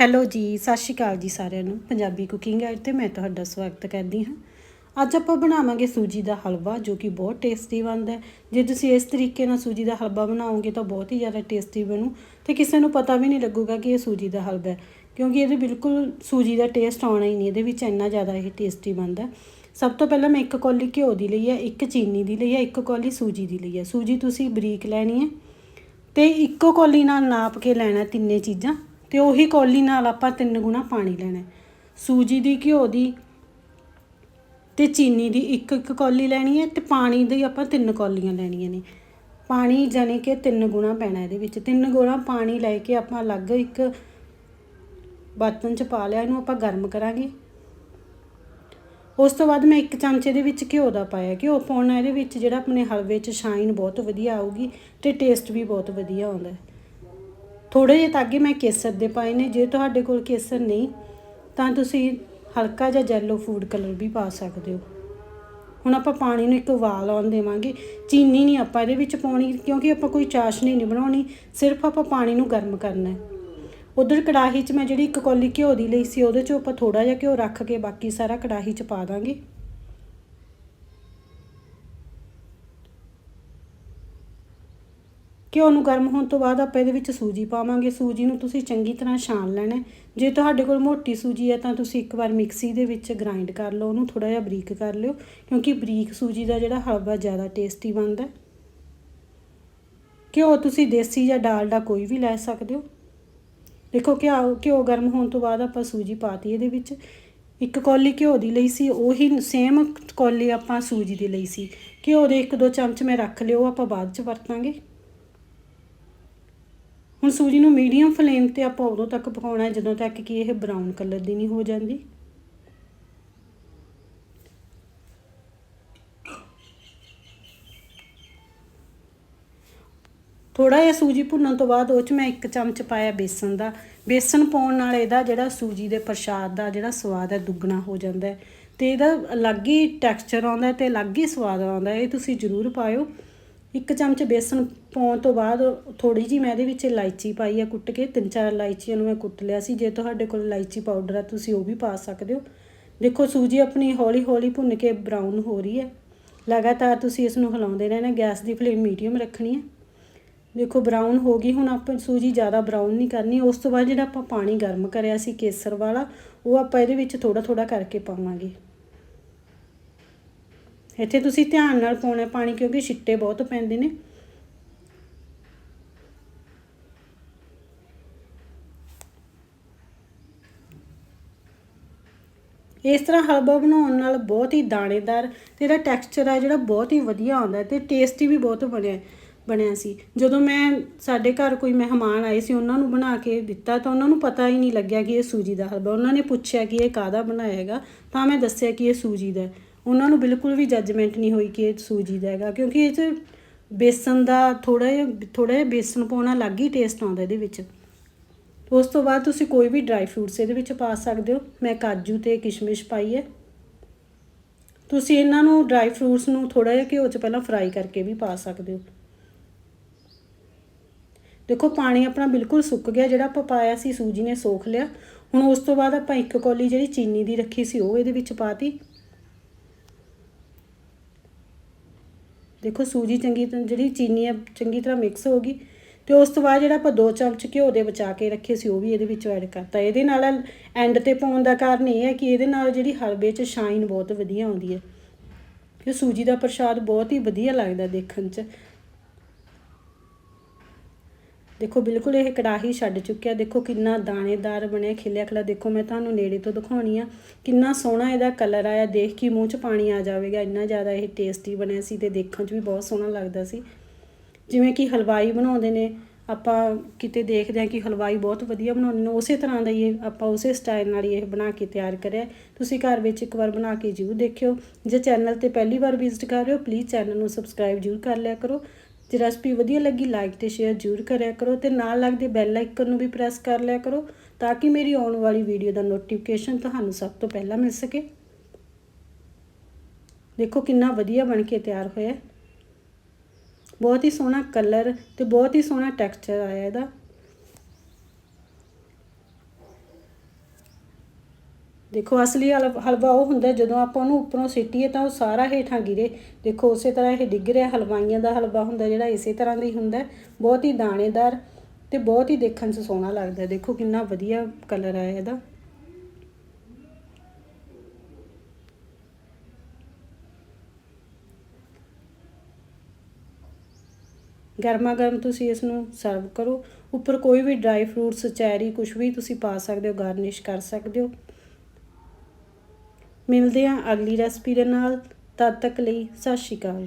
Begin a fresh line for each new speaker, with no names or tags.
Hello ਜੀ, ਸਤਿ ਸ਼੍ਰੀ ਅਕਾਲ ਜੀ ਸਾਰਿਆਂ ਨੂੰ। ਪੰਜਾਬੀ ਕੁਕਿੰਗ ਐਡ ਤੇ ਮੈਂ ਤੁਹਾਡਾ ਸਵਾਗਤ ਕਰਦੀ ਹਾਂ। ਅੱਜ ਆਪਾਂ ਬਣਾਵਾਂਗੇ ਸੂਜੀ ਦਾ ਹਲਵਾ, ਜੋ ਕਿ ਬਹੁਤ ਟੇਸਟੀ ਬਣਦਾ ਹੈ। ਜੇ ਤੁਸੀਂ ਇਸ ਤਰੀਕੇ ਨਾਲ ਸੂਜੀ ਦਾ ਹਲਵਾ ਬਣਾਓਗੇ ਤਾਂ ਬਹੁਤ ਹੀ ਜ਼ਿਆਦਾ ਟੇਸਟੀ ਬਣੂ। ਤੇ ਕਿਸੇ ਨੂੰ ਪਤਾ ਵੀ ਨਹੀਂ ਲੱਗੂਗਾ ਕਿ ਇਹ ਸੂਜੀ ਦਾ ਹਲਵਾ ਹੈ, ਕਿਉਂਕਿ ਇਹਦੇ ਬਿਲਕੁਲ ਸੂਜੀ ਦਾ ਟੇਸਟ ਆਉਣਾ ਹੀ ਨਹੀਂ, ਇਹਦੇ ਵਿੱਚ ਇੰਨਾ ਜ਼ਿਆਦਾ ਇਹ ਟੇਸਟੀ ਬਣਦਾ ਸਭ ਤੋਂ ਪਹਿਲਾਂ ਮੈਂ ਇੱਕ ਕੌਲੀ ਘਿਓ ਦੀ ਲਈ ਹੈ, ਇੱਕ ਚੀਨੀ ਦੀ ਲਈ ਹੈ, ਇੱਕ ਕੌਲੀ ਸੂਜੀ ਦੀ ਲਈ ਹੈ। ਸੂਜੀ ਤੁਸੀਂ ਬਰੀਕ ਲੈਣੀ ਹੈ ਤੇ ਇੱਕੋ ਕੌਲੀ ਨਾਲ ਨਾਪ ਕੇ ਲੈਣਾ ਤਿੰਨੇ ਚੀਜ਼ਾਂ। ਤੇ ਉਹੀ ਕੌਲੀ ਨਾਲ ਆਪਾਂ ਤਿੰਨ ਗੁਣਾ ਪਾਣੀ ਲੈਣਾ ਸੂਜੀ ਦੀ ਘਿਓ ਦੀ ਤੇ ਚੀਨੀ ਦੀ ਇੱਕ ਇੱਕ ਕੌਲੀ ਲੈਣੀ ਹੈ ਤੇ ਪਾਣੀ ਦੀ ਆਪਾਂ ਤਿੰਨ ਕੌਲੀਆਂ ਲੈਣੀਆਂ ਨੇ। ਪਾਣੀ ਜਾਣੀ ਕਿ ਤਿੰਨ ਗੁਣਾ ਪੈਣਾ ਇਹਦੇ ਵਿੱਚ। ਤਿੰਨ ਗੁਣਾ ਪਾਣੀ ਲੈ ਕੇ ਆਪਾਂ ਅਲੱਗ ਇੱਕ ਬਰਤਨ 'ਚ ਪਾ ਲਿਆ, ਇਹਨੂੰ ਆਪਾਂ ਗਰਮ ਕਰਾਂਗੇ। ਉਸ ਤੋਂ ਬਾਅਦ ਮੈਂ ਇੱਕ ਚਮਚੇ ਦੇ ਵਿੱਚ ਘਿਓ ਦਾ ਪਾਇਆ। ਘਿਓ ਪਾਉਣਾ ਇਹਦੇ ਵਿੱਚ ਜਿਹੜਾ ਆਪਣੇ ਹਲਵੇ 'ਚ ਸ਼ਾਈਨ ਬਹੁਤ ਵਧੀਆ ਆਊਗੀ ਤੇ ਟੇਸਟ ਵੀ ਬਹੁਤ ਵਧੀਆ ਆਉਂਦਾ ਥੋੜੇ ਜਿਹੇ ਤਾਗੇ ਮੈਂ ਕੇਸਰ ਦੇ ਪਾਏ ਨੇ, ਜੇ ਤੁਹਾਡੇ ਕੋਲ ਕੇਸਰ ਨਹੀਂ, ਤਾਂ ਤੁਸੀਂ ਹਲਕਾ ਜਿਹਾ ਜੈਲੋ ਫੂਡ ਕਲਰ ਵੀ ਪਾ ਸਕਦੇ ਹੋ। ਹੁਣ ਆਪਾਂ ਪਾਣੀ ਨੂੰ ਇੱਕ ਉਬਾਲ ਆਉਣ ਦੇਵਾਂਗੇ। ਚੀਨੀ ਨਹੀਂ ਆਪਾਂ ਇਹਦੇ ਵਿੱਚ ਪਾਉਣੀ, ਕਿਉਂਕਿ ਆਪਾਂ ਕੋਈ ਚਾਸ਼ਨੀ ਨਹੀਂ ਬਣਾਉਣੀ, ਸਿਰਫ ਆਪਾਂ ਪਾਣੀ ਨੂੰ ਗਰਮ ਕਰਨਾ ਹੈ। ਉਧਰ ਕੜਾਹੀ 'ਚ ਮੈਂ ਜਿਹੜੀ ਇੱਕ ਕੌਲੀ ਘਿਓ ਦੀ ਲਈ ਸੀ, ਉਹਦੇ 'ਚੋਂ ਆਪਾਂ ਥੋੜਾ ਜਿਹਾ ਘਿਓ ਰੱਖ ਕੇ ਬਾਕੀ ਸਾਰਾ ਕੜਾਹੀ 'ਚ ਪਾ ਦਾਂਗੇ। ਘਿਓ ਨੂੰ ਗਰਮ ਹੋਣ ਤੋਂ ਬਾਅਦ ਆਪਾਂ ਇਹਦੇ ਵਿੱਚ ਸੂਜੀ ਪਾਵਾਂਗੇ। ਸੂਜੀ ਨੂੰ ਤੁਸੀਂ ਚੰਗੀ ਤਰ੍ਹਾਂ ਛਾਣ ਲੈਣਾ ਜੇ ਤੁਹਾਡੇ ਕੋਲ ਮੋਟੀ ਸੂਜੀ ਹੈ ਤਾਂ ਤੁਸੀਂ ਇੱਕ ਵਾਰ ਮਿਕਸੀ ਦੇ ਵਿੱਚ ਗ੍ਰਾਈਂਡ ਕਰ ਲਓ, ਉਹਨੂੰ ਥੋੜਾ ਜਿਹਾ ਬਰੀਕ ਕਰ ਲਿਓ, ਕਿਉਂਕਿ ਬਰੀਕ ਸੂਜੀ ਦਾ ਜਿਹੜਾ ਹਲਵਾ ਜ਼ਿਆਦਾ ਟੇਸਟੀ ਬਣਦਾ ਘਿਓ ਤੁਸੀਂ ਦੇਸੀ ਜਾਂ ਡਾਲਡਾ ਕੋਈ ਵੀ ਲੈ ਸਕਦੇ ਹੋ। ਦੇਖੋ ਘਿਓ ਘਿਓ ਗਰਮ ਹੋਣ ਤੋਂ ਬਾਅਦ ਆਪਾਂ ਸੂਜੀ ਪਾਤੀ ਇਹਦੇ ਵਿੱਚ। ਇੱਕ ਕੌਲੀ ਘਿਓ ਦੀ ਲਈ ਸੀ, ਉਹੀ ਸੇਮ ਕੌਲੀ ਆਪਾਂ ਸੂਜੀ ਦੀ ਲਈ ਸੀ। ਘਿਓ ਦੇ ਇੱਕ ਦੋ ਚਮਚ ਮੈਂ ਰੱਖ ਲਿਓ, ਆਪਾਂ ਬਾਅਦ ਚ ਵਰਤਾਂਗੇ। ਹੁਣ ਸੂਜੀ ਨੂੰ ਮੀਡੀਅਮ ਫਲੇਮ ਤੇ ਆਪਾਂ ਉਦੋਂ ਤੱਕ ਪਕਾਉਣਾ ਹੈ, ਜਦੋਂ ਤੱਕ ਕਿ ਇਹ ਬਰਾਊਨ ਕਲਰ ਦੀ ਨਹੀਂ ਹੋ ਜਾਂਦੀ। ਥੋੜਾ ਜਿਹਾ ਸੂਜੀ ਭੁੰਨਣ ਤੋਂ ਬਾਅਦ ਉਹ ਚ ਮੈਂ ਇੱਕ ਚਮਚ ਪਾਇਆ ਬੇਸਨ ਦਾ। ਬੇਸਨ ਪਾਉਣ ਨਾਲ ਇਹਦਾ ਜਿਹੜਾ ਸੂਜੀ ਦੇ ਪ੍ਰਸ਼ਾਦ ਦਾ ਜਿਹੜਾ ਸਵਾਦ ਹੈ, ਦੁੱਗਣਾ ਹੋ ਜਾਂਦਾ ਹੈ। ਤੇ ਇਹਦਾ ਅਲੱਗ ਹੀ ਟੈਕਸਚਰ ਆਉਂਦਾ ਹੈ ਤੇ ਅਲੱਗ ਹੀ ਸਵਾਦ ਆਉਂਦਾ ਇਹ ਤੁਸੀਂ ਜ਼ਰੂਰ ਪਾਇਓ। ਇੱਕ ਚਮਚ ਬੇਸਣ ਪਾਉਣ ਤੋਂ ਬਾਅਦ ਥੋੜੀ ਜੀ ਮੈਂ ਇਹਦੇ ਵਿੱਚ ਇਲਾਇਚੀ ਪਾਈ ਆ ਕੁੱਟ ਕੇ, ਤਿੰਨ ਚਾਰ ਇਲਾਇਚੀਆਂ ਨੂੰ ਮੈਂ ਕੁੱਟ ਲਿਆ ਸੀ। ਜੇ ਤੁਹਾਡੇ ਕੋਲ ਇਲਾਇਚੀ ਪਾਊਡਰ ਆ, ਤੁਸੀਂ ਉਹ ਵੀ ਪਾ ਸਕਦੇ ਹੋ। ਦੇਖੋ, ਸੂਜੀ ਆਪਣੀ ਹੌਲੀ ਹੌਲੀ ਭੁੰਨ ਕੇ ਬਰਾਊਨ ਹੋ ਰਹੀ ਹੈ। ਲਗਾਤਾਰ ਤੁਸੀਂ ਇਸ ਨੂੰ ਹਿਲਾਉਂਦੇ ਰਹਿਣਾ, ਗੈਸ ਦੀ ਫਲੇਮ ਮੀਡੀਅਮ ਰੱਖਣੀ ਹੈ। ਦੇਖੋ, ਬਰਾਊਨ ਹੋ ਗਈ, ਹੁਣ ਆਪਾਂ ਸੂਜੀ ਜ਼ਿਆਦਾ ਬਰਾਊਨ ਨਹੀਂ ਕਰਨੀ। ਉਸ ਤੋਂ ਬਾਅਦ ਜਿਹੜਾ ਆਪਾਂ ਪਾਣੀ ਗਰਮ ਕਰਿਆ ਸੀ ਕੇਸਰ ਵਾਲਾ, ਉਹ ਆਪਾਂ ਇਹਦੇ ਵਿੱਚ ਥੋੜਾ ਥੋੜਾ ਕਰਕੇ ਪਾਵਾਂਗੇ। ਇੱਥੇ ਤੁਸੀਂ ਧਿਆਨ ਨਾਲ ਪਾਉਣਾ ਪਾਣੀ, ਕਿਉਂਕਿ ਛਿੱਟੇ ਬਹੁਤ ਪੈਂਦੇ ਨੇ। ਇਸ ਤਰ੍ਹਾਂ ਹਲਵਾ ਬਣਾਉਣ ਨਾਲ ਬਹੁਤ ਹੀ ਦਾਣੇਦਾਰ ਤੇ ਇਹਦਾ ਟੈਕਸਚਰ ਆ ਜਿਹੜਾ ਬਹੁਤ ਹੀ ਵਧੀਆ ਆਉਂਦਾ ਤੇ ਟੇਸਟੀ ਵੀ ਬਹੁਤ ਬਣਿਆ ਬਣਿਆ ਸੀ। ਜਦੋਂ ਮੈਂ ਸਾਡੇ ਘਰ ਕੋਈ ਮਹਿਮਾਨ ਆਏ ਸੀ, ਉਹਨਾਂ ਨੂੰ ਬਣਾ ਕੇ ਦਿੱਤਾ ਤਾਂ ਉਹਨਾਂ ਨੂੰ ਪਤਾ ਹੀ ਨਹੀਂ ਲੱਗਿਆ ਕਿ ਇਹ ਸੂਜੀ ਦਾ ਹਲਵਾ। ਉਹਨਾਂ ਨੇ ਪੁੱਛਿਆ ਕਿ ਇਹ ਕਾਦਾ ਬਣਾਇਆ ਹੈਗਾ, ਤਾਂ ਮੈਂ ਦੱਸਿਆ ਕਿ ਇਹ ਸੂਜੀ ਦਾ ਹੈ। ਉਹਨਾਂ ਨੂੰ ਬਿਲਕੁਲ ਵੀ ਜੱਜਮੈਂਟ ਨਹੀਂ ਹੋਈ ਕਿ ਇਹ ਸੂਜੀ ਦਾ ਹੈਗਾ, ਕਿਉਂਕਿ ਇਹ 'ਚ ਬੇਸਨ ਦਾ ਥੋੜਾ ਜਿਹਾ ਥੋੜਾ ਜਿਹਾ ਬੇਸਨ ਪਾਉਣਾ ਅਲੱਗ ਹੀ ਟੇਸਟ ਆਉਂਦਾ ਇਹਦੇ ਵਿੱਚ। ਉਸ ਤੋਂ ਬਾਅਦ ਤੁਸੀਂ ਕੋਈ ਵੀ ਡਰਾਈ ਫਰੂਟਸ ਇਹਦੇ ਵਿੱਚ ਪਾ ਸਕਦੇ ਹੋ। ਮੈਂ ਕਾਜੂ ਤੇ ਕਿਸ਼ਮਿਸ਼ ਪਾਈ ਹੈ। ਤੁਸੀਂ ਇਹਨਾਂ ਨੂੰ ਡਰਾਈ ਫਰੂਟਸ ਨੂੰ ਥੋੜਾ ਜਿਹਾ ਘਿਓ 'ਚ ਪਹਿਲਾਂ ਫਰਾਈ ਕਰਕੇ ਵੀ ਪਾ ਸਕਦੇ ਹੋ। ਦੇਖੋ, ਪਾਣੀ ਆਪਣਾ ਬਿਲਕੁਲ ਸੁੱਕ ਗਿਆ, ਜਿਹੜਾ ਆਪਾਂ ਪਾਇਆ ਸੀ ਸੂਜੀ ਨੇ ਸੋਖ ਲਿਆ। ਹੁਣ ਉਸ ਤੋਂ ਬਾਅਦ ਆਪਾਂ ਇੱਕ ਕੌਲੀ ਜਿਹੜੀ ਚੀਨੀ ਦੀ ਰੱਖੀ ਸੀ, ਉਹ ਇਹਦੇ ਵਿੱਚ ਪਾਤੀ। ਦੇਖੋ ਸੂਜੀ ਚੰਗੀ ਤਰ੍ਹਾਂ, ਜਿਹੜੀ ਚੀਨੀ ਹੈ ਚੰਗੀ ਤਰ੍ਹਾਂ ਮਿਕਸ ਹੋ ਗਈ ਤੇ ਉਸ ਤੋਂ ਬਾਅਦ ਜਿਹੜਾ ਆਪਾਂ ਦੋ ਚਮਚ ਘਿਓ ਦੇ ਬਚਾ ਕੇ ਰੱਖੇ ਸੀ, ਉਹ ਵੀ ਇਹਦੇ ਵਿੱਚ ਐਡ ਕਰਤਾ। ਇਹਦੇ ਨਾਲ ਐਂਡ ਤੇ ਪਾਉਣ ਦਾ ਕਾਰਨ ਇਹ ਹੈ ਕਿ ਇਹਦੇ ਨਾਲ ਜਿਹੜੀ ਹਲਵੇ 'ਚ ਸ਼ਾਈਨ ਬਹੁਤ ਵਧੀਆ ਆਉਂਦੀ ਹੈ। ਕਿ ਸੂਜੀ ਦਾ ਪ੍ਰਸ਼ਾਦ ਬਹੁਤ ਹੀ ਵਧੀਆ ਲੱਗਦਾ ਦੇਖਣ 'ਚ। ਦੇਖੋ, ਬਿਲਕੁਲ ਇਹ ਕੜਾਹੀ ਛੱਡ ਚੁੱਕਿਆ ਦੇਖੋ, ਕਿੰਨਾ ਦਾਣੇਦਾਰ ਬਣਿਆ, ਖਿਲਿਆ ਖਿਲਾ। ਦੇਖੋ, ਮੈਂ ਤੁਹਾਨੂੰ ਨੇੜੇ ਤੋਂ ਦਿਖਾਉਣੀ ਆ। ਕਿੰਨਾ ਸੋਹਣਾ ਇਹਦਾ ਕਲਰ ਆਇਆ। ਦੇਖ ਕੇ ਮੂੰਹ 'ਚ ਪਾਣੀ ਆ ਜਾਵੇਗਾ। ਇੰਨਾ ਜ਼ਿਆਦਾ ਇਹ ਟੇਸਟੀ ਬਣਿਆ ਸੀ ਤੇ ਦੇਖਣ 'ਚ ਵੀ ਬਹੁਤ ਸੋਹਣਾ ਲੱਗਦਾ ਸੀ। ਜਿਵੇਂ ਕਿ ਹਲਵਾਈ ਬਣਾਉਂਦੇ ਨੇ, ਆਪਾਂ ਕਿਤੇ ਦੇਖਦੇ ਹਾਂ ਕਿ ਹਲਵਾਈ ਬਹੁਤ ਵਧੀਆ ਬਣਾਉਂਦੇ ਨੇ। ਉਸੇ ਤਰ੍ਹਾਂ ਦਾ ਹੀ ਆਪਾਂ ਉਸੇ ਸਟਾਈਲ ਨਾਲ ਹੀ ਇਹ ਬਣਾ ਕੇ ਤਿਆਰ ਕਰਿਆ। ਤੁਸੀਂ ਘਰ ਵਿੱਚ ਇੱਕ ਵਾਰ ਬਣਾ ਕੇ ਜ਼ਰੂਰ ਦੇਖਿਓ। ਜੇ ਚੈਨਲ ਤੇ ਪਹਿਲੀ ਵਾਰ ਵਿਜ਼ਿਟ ਕਰ ਰਹੇ ਹੋ ਪਲੀਜ਼ ਚੈਨਲ ਨੂੰ ਸਬਸਕ੍ਰਾਈਬ ਜ਼ਰੂਰ ਕਰ ਲਿਆ ਕਰੋ। ਜੇ ਰੈਸਪੀ ਵਧੀਆ ਲੱਗੀ ਲਾਈਕ ਤੇ ਸ਼ੇਅਰ ਜ਼ਰੂਰ ਕਰਿਆ ਕਰੋ ਤੇ ਨਾਲ ਲੱਗਦੇ ਬੈਲ ਆਈਕਨ ਨੂੰ ਵੀ ਪ੍ਰੈਸ ਕਰ ਲਿਆ ਕਰੋ ਤਾਂ ਕਿ ਮੇਰੀ ਆਉਣ ਵਾਲੀ ਵੀਡੀਓ ਦਾ ਨੋਟੀਫਿਕੇਸ਼ਨ ਤੁਹਾਨੂੰ ਸਭ ਤੋਂ ਪਹਿਲਾਂ ਮਿਲ ਸਕੇ। ਦੇਖੋ ਕਿੰਨਾ ਵਧੀਆ ਬਣ ਕੇ ਤਿਆਰ ਹੋਇਆ। ਬਹੁਤ ਹੀ ਸੋਹਣਾ ਕਲਰ ਤੇ ਬਹੁਤ ਹੀ ਸੋਹਣਾ ਟੈਕਸਚਰ ਆਇਆ ਇਹਦਾ। ਦੇਖੋ, ਅਸਲੀ ਹਲ- ਹਲਵਾ ਉਹ ਹੁੰਦਾ ਜਦੋਂ ਆਪਾਂ ਉਹਨੂੰ ਉੱਪਰੋਂ ਸਿੱਟੀਏ ਤਾਂ ਉਹ ਸਾਰਾ ਹੇਠਾਂ ਗਿਰੇ। ਦੇਖੋ, ਉਸੇ ਤਰ੍ਹਾਂ ਇਹ ਡਿੱਗ ਰਿਹਾ, ਹਲਵਾਈਆਂ ਦਾ ਹਲਵਾ ਹੁੰਦਾ ਜਿਹੜਾ ਇਸੇ ਤਰ੍ਹਾਂ ਦਾ ਹੀ ਹੁੰਦਾ ਬਹੁਤ ਹੀ ਦਾਣੇਦਾਰ ਤੇ ਬਹੁਤ ਹੀ ਦੇਖਣ 'ਚ ਸੋਹਣਾ ਲੱਗਦਾ ਦੇਖੋ, ਕਿੰਨਾ ਵਧੀਆ ਕਲਰ ਆਇਆ ਇਹਦਾ। ਗਰਮਾ ਗਰਮ ਤੁਸੀਂ ਇਸ ਨੂੰ ਸਰਵ ਕਰੋ। ਉੱਪਰ ਕੋਈ ਵੀ ਡਰਾਈ ਫਰੂਟਸ, ਚੈਰੀ ਕੁਝ ਵੀ ਤੁਸੀਂ ਪਾ ਸਕਦੇ ਹੋ, ਗਾਰਨਿਸ਼ ਕਰ ਸਕਦੇ ਹੋ। ਮਿਲਦੇ ਹਾਂ ਅਗਲੀ ਰੈਸਪੀ ਦੇ ਨਾਲ ਤਦ ਤੱਕ ਲਈ ਸਤਿ ਸ਼੍ਰੀ ਅਕਾਲ।